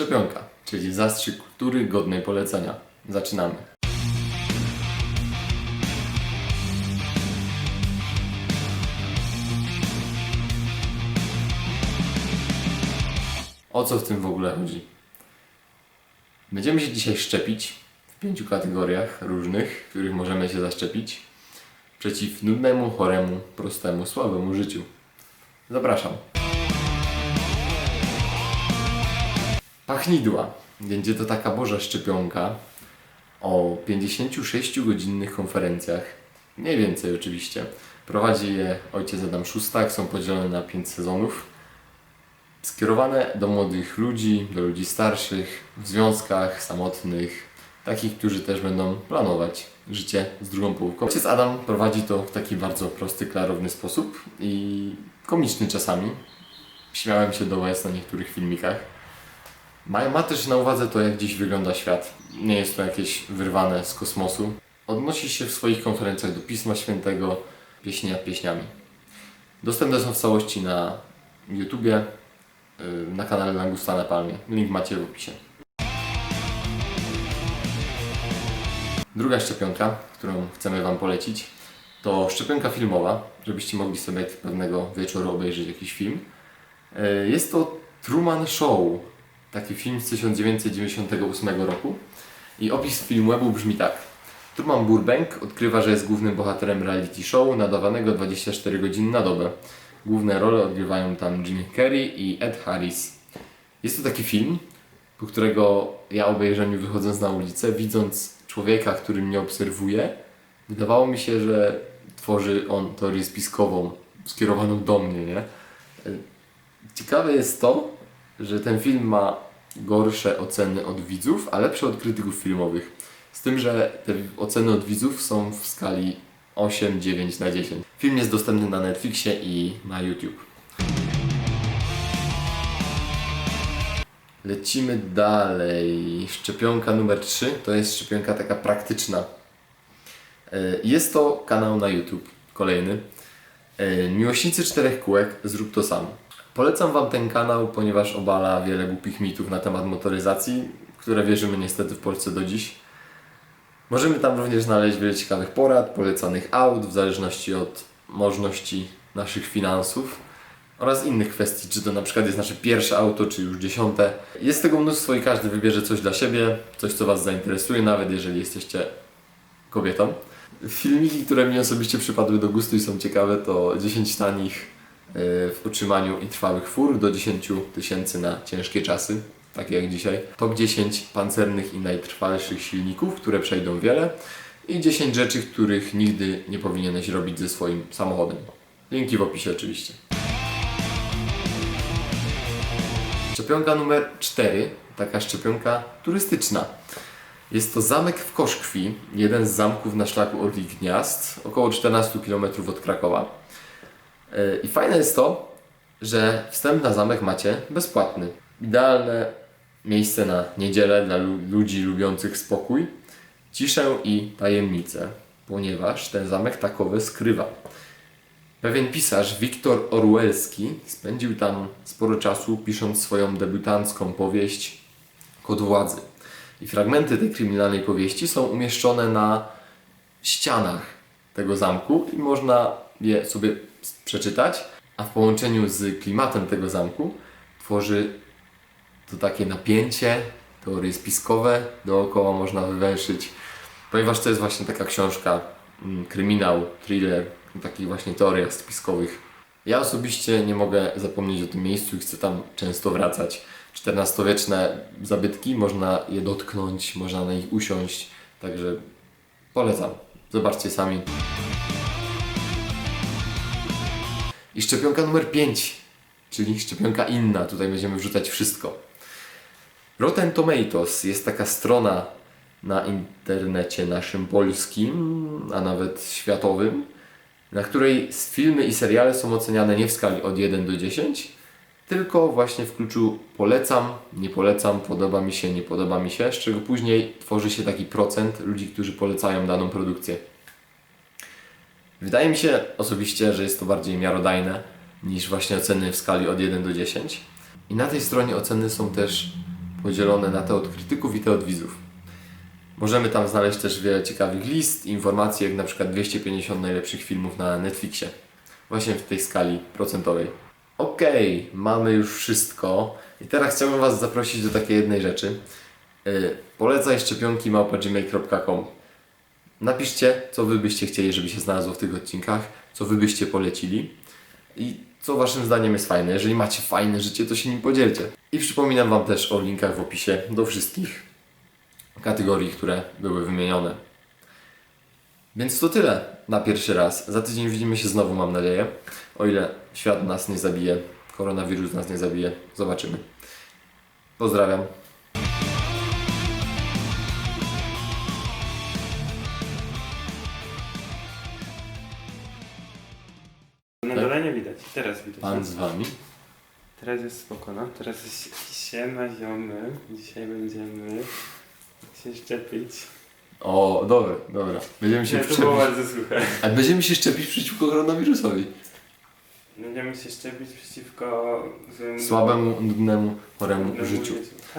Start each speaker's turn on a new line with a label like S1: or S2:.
S1: Szczepionka, czyli zastrzyk kultury godnej polecenia. Zaczynamy. O co w tym w ogóle chodzi? Będziemy się dzisiaj szczepić w pięciu kategoriach różnych, w których możemy się zaszczepić przeciw nudnemu, choremu, prostemu, słabemu życiu. Zapraszam. Pachnidła. Będzie to taka boża szczepionka o 56-godzinnych konferencjach. Mniej więcej oczywiście. Prowadzi je ojciec Adam Szustak, są podzielone na 5 sezonów. Skierowane do młodych ludzi, do ludzi starszych, w związkach, samotnych, takich, którzy też będą planować życie z drugą połówką. Ojciec Adam prowadzi to w taki bardzo prosty, klarowny sposób i komiczny czasami. Śmiałem się do łez na niektórych filmikach. Ma, ma też na uwadze to, jak dziś wygląda świat. Nie jest to jakieś wyrwane z kosmosu. Odnosi się w swoich konferencjach do Pisma Świętego, pieśnia pieśniami. Dostępne są w całości na YouTubie, yy, na kanale Langusta na Palmie. Link macie w opisie. Druga szczepionka, którą chcemy Wam polecić, to szczepionka filmowa, żebyście mogli sobie pewnego wieczoru obejrzeć jakiś film. Yy, Jest to Truman Show, taki film z 1998 roku. I opis filmu brzmi tak. Truman Burbank odkrywa, że jest głównym bohaterem reality show nadawanego 24 godziny na dobę. Główne role odgrywają tam Jimmy Carrey i Ed Harris. Jest to taki film, po którego ja obejrzeniu wychodząc na ulicę, widząc człowieka, który mnie obserwuje, wydawało mi się, że tworzy on teorię spiskową skierowaną do mnie, nie? Ciekawe jest to, że ten film ma gorsze oceny od widzów, a lepsze od krytyków filmowych. Z tym, że te oceny od widzów są w skali 8, 9 na 10. Film jest dostępny na Netflixie i na YouTube. Lecimy dalej. Szczepionka numer 3 to jest szczepionka taka praktyczna. E, Jest to kanał na YouTube, kolejny. E, Miłośnicy czterech kółek, zrób to sam. Polecam Wam ten kanał, ponieważ obala wiele głupich mitów na temat motoryzacji, które wierzymy niestety w Polsce do dziś. Możemy tam również znaleźć wiele ciekawych porad, polecanych aut, w zależności od możliwości naszych finansów oraz innych kwestii, czy to na przykład jest nasze pierwsze auto, czy już dziesiąte. Jest tego mnóstwo i każdy wybierze coś dla siebie, coś co Was zainteresuje, nawet jeżeli jesteście kobietą. Filmiki, które mi osobiście przypadły do gustu i są ciekawe, to 10 tanich w utrzymaniu i trwałych fur do 10 tysięcy na ciężkie czasy, takie jak dzisiaj. Top 10 pancernych i najtrwalszych silników, które przejdą wiele i 10 rzeczy, których nigdy nie powinieneś robić ze swoim samochodem. Linki w opisie oczywiście. Szczepionka numer 4, taka szczepionka turystyczna. Jest to zamek w Koszkwi, jeden z zamków na szlaku Orlich Gniazd, około 14 km od Krakowa. I fajne jest to, że wstęp na zamek macie bezpłatny. Idealne miejsce na niedzielę dla lu- ludzi lubiących spokój, ciszę i tajemnicę, ponieważ ten zamek takowy skrywa. Pewien pisarz, Wiktor Orwellski, spędził tam sporo czasu pisząc swoją debiutancką powieść Kod Władzy. I fragmenty tej kryminalnej powieści są umieszczone na ścianach tego zamku i można je sobie przeczytać, a w połączeniu z klimatem tego zamku tworzy to takie napięcie, teorie spiskowe dookoła można wywęszyć, ponieważ to jest właśnie taka książka, mm, kryminał, thriller, takich właśnie teoriach spiskowych. Ja osobiście nie mogę zapomnieć o tym miejscu i chcę tam często wracać. XIV-wieczne zabytki, można je dotknąć, można na nich usiąść, także polecam. Zobaczcie sami. I szczepionka numer 5, czyli szczepionka inna. Tutaj będziemy wrzucać wszystko. Rotten Tomatoes jest taka strona na internecie naszym polskim, a nawet światowym, na której filmy i seriale są oceniane nie w skali od 1 do 10, tylko właśnie w kluczu polecam, nie polecam, podoba mi się, nie podoba mi się, z czego później tworzy się taki procent ludzi, którzy polecają daną produkcję. Wydaje mi się osobiście, że jest to bardziej miarodajne niż właśnie oceny w skali od 1 do 10. I na tej stronie oceny są też podzielone na te od krytyków i te od widzów. Możemy tam znaleźć też wiele ciekawych list, informacji, jak na przykład 250 najlepszych filmów na Netflixie. Właśnie w tej skali procentowej. Okej, mamy już wszystko. I teraz chciałbym Was zaprosić do takiej jednej rzeczy. Yy, polecaj szczepionki małpa.gmail.com Napiszcie, co Wy byście chcieli, żeby się znalazło w tych odcinkach, co Wy byście polecili i co Waszym zdaniem jest fajne. Jeżeli macie fajne życie, to się nim podzielcie. I przypominam Wam też o linkach w opisie do wszystkich kategorii, które były wymienione. Więc to tyle na pierwszy raz. Za tydzień widzimy się znowu, mam nadzieję. O ile świat nas nie zabije, koronawirus nas nie zabije, zobaczymy. Pozdrawiam.
S2: Na dole nie widać, teraz widać.
S1: Pan z Wami.
S2: Teraz jest spokojno, teraz jest siema ziomy. Dzisiaj będziemy się szczepić.
S1: O, dobra, dobra. Będziemy się
S2: Nie, to było
S1: szczepić.
S2: bardzo suche.
S1: A będziemy się szczepić przeciwko koronawirusowi.
S2: Będziemy się szczepić przeciwko złemu
S1: Słabemu, nudnemu, choremu życiu.
S2: życiu.